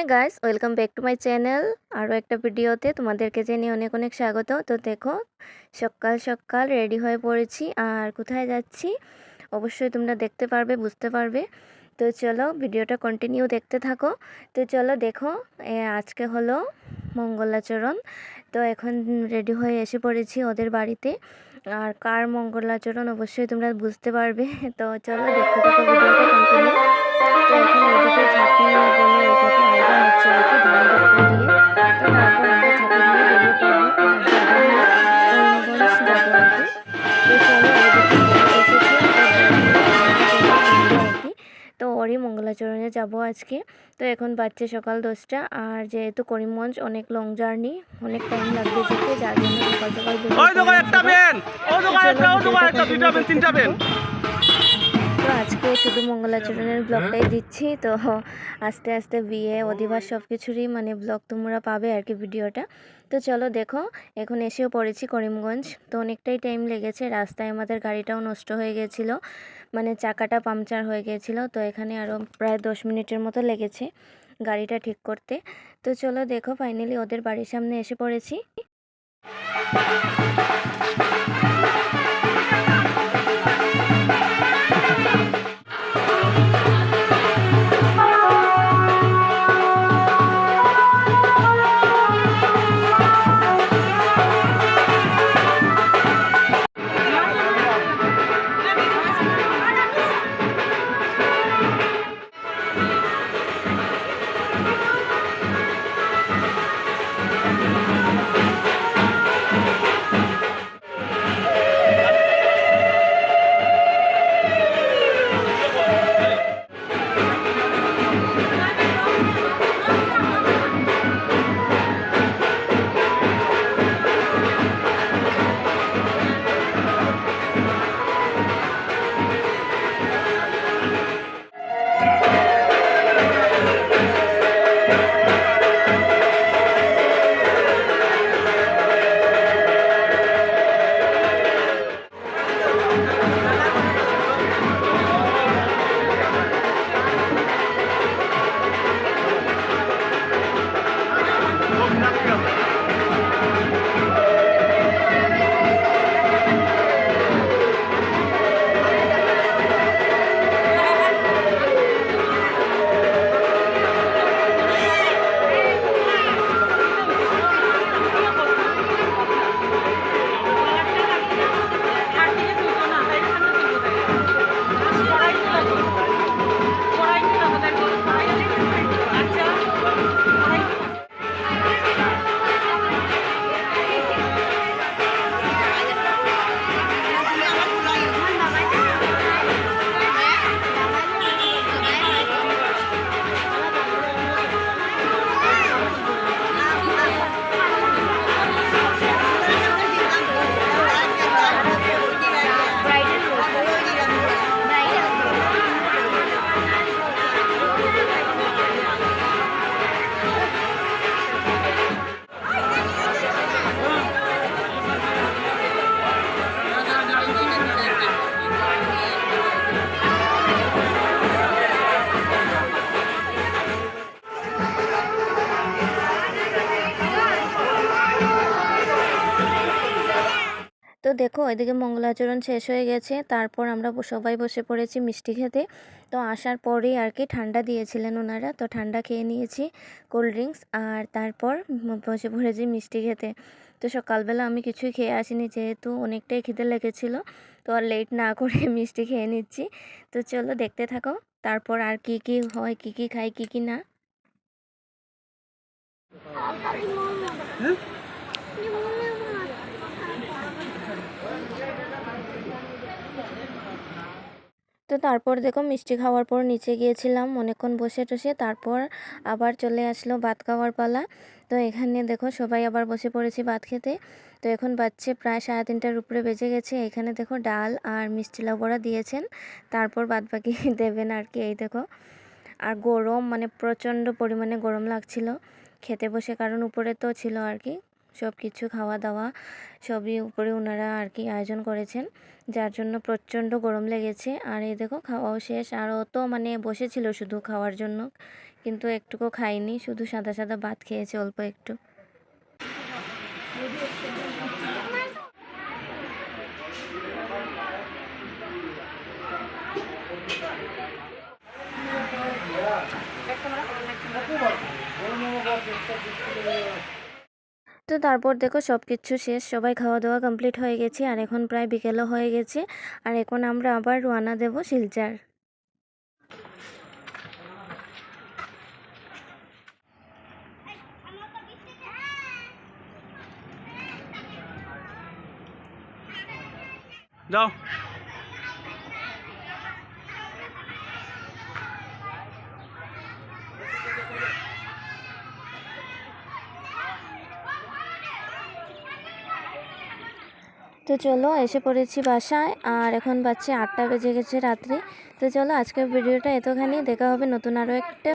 Hey guys welcome back to my channel আরও একটা ভিডিওতে তোমাদেরকে জানিয়ে অনেক অনেক স্বাগত। তো দেখো, সকাল সকাল রেডি হয়ে পড়েছি। আর কোথায় যাচ্ছি? অবশ্যই তোমরা দেখতে পারবে, বুঝতে পারবে। তো চলো ভিডিওটা কন্টিনিউ দেখতে থাকো। তো চলো দেখো আজকে হলো মঙ্গলাচরণ। তো এখন রেডি হয়ে এসে পড়েছি ওদের বাড়িতে। আর কার মঙ্গলাচরণ অবশ্যই তোমরা বুঝতে পারবে। তো চলো দেখতে কন্টিনিউ তো এখন এদিকে ঝাঁপিয়ে বলে এটাকে আলাদা হচ্ছে আর কি ধান দিয়ে তো তারপর যাব আজকে। তো এখন বাচ্চা সকাল দশটা। আর যেহেতু করিমগঞ্জ অনেক লং জার্নি অনেক টাইম লাগবে যেতে। যার জন্য সকাল সকাল আজকে শুধু মঙ্গলাচরণের ব্লগটাই দিচ্ছি। তো আস্তে আস্তে বিয়ে অধিবাস সব কিছুরই মানে ব্লগ তোমরা পাবে আর কি ভিডিওটা। তো চলো দেখো এখন এসেও পড়েছি করিমগঞ্জ। তো অনেকটাই টাইম লেগেছে রাস্তায় আমাদের গাড়িটাও নষ্ট হয়ে গেছিল। মানে চাকাটা পাংচার হয়ে গিয়েছিল তো এখানে আরও প্রায় দশ মিনিটের মতো লেগেছে গাড়িটা ঠিক করতে। তো চলো দেখো ফাইনালি ওদের বাড়ির সামনে এসে পড়েছি। দেখো এদিকে মঙ্গলাচরণ শেষ হয়ে গেছে, তারপর আমরা সবাই বসে পড়েছি মিষ্টি খেতে। তো আসার পরেই আর কি ঠান্ডা দিয়েছিলেন ওনারা, তো ঠান্ডা খেয়ে নিয়েছি কোল্ড ড্রিঙ্কস আর তারপর বসে পড়েছি মিষ্টি খেতে। তো সকালবেলা আমি কিছুই খেয়ে আসিনি যেহেতু অনেকটাই খিদে লেগেছিল, তো আর লেট না করে মিষ্টি খেয়ে নিচ্ছি। তো চলো দেখতে থাকো, তারপর আর কি কি হয়, কি কি খাই, কি কি না। তো তারপর দেখো মিষ্টি খাওয়ার পর নিচে গিয়েছিলাম অনেকক্ষণ বসে টসে, তারপর আবার চলে আসলো ভাত খাওয়ার পালা। তো এখানে দেখো সবাই আবার বসে পড়েছি ভাত খেতে। তো এখন বাচ্চে প্রায় সাড়ে তিনটার উপরে বেজে গেছে। এখানে দেখো ডাল আর মিষ্টি লাউ বড়া দিয়েছেন, তারপর বাদ বাকি দেবেন আর কি। এই দেখো, আর গরম মানে প্রচণ্ড পরিমাণে গরম লাগছিল খেতে বসে, কারণ উপরে তো ছিল আর কি। সব কিছু খাওয়া দাওয়া সবই উপরে ওনারা আর কি আয়োজন করেছেন, যার জন্য প্রচণ্ড গরম লেগেছে। আর এই দেখো, খাওয়াও শেষ। আর ও তো মানে বসেছিল শুধু খাওয়ার জন্য, কিন্তু একটুকু খাইনি শুধু সাদা সাদা ভাত খেয়েছে অল্প একটু। তো তারপর দেখো সব কিছু শেষ, সবাই খাওয়া দাওয়া কমপ্লিট হয়ে গেছে আর এখন প্রায় বিকেলও হয়ে গেছে। আর এখন আমরা আবার রোয়ানা দেব শিলচার। যাও। তো চলো এসে পড়েছি বাসায়, আর এখন বাচ্চা আটটা বেজে গেছে রাত্রি। তো চলো আজকের ভিডিওটা এতখানি, দেখা হবে নতুন আরও একটা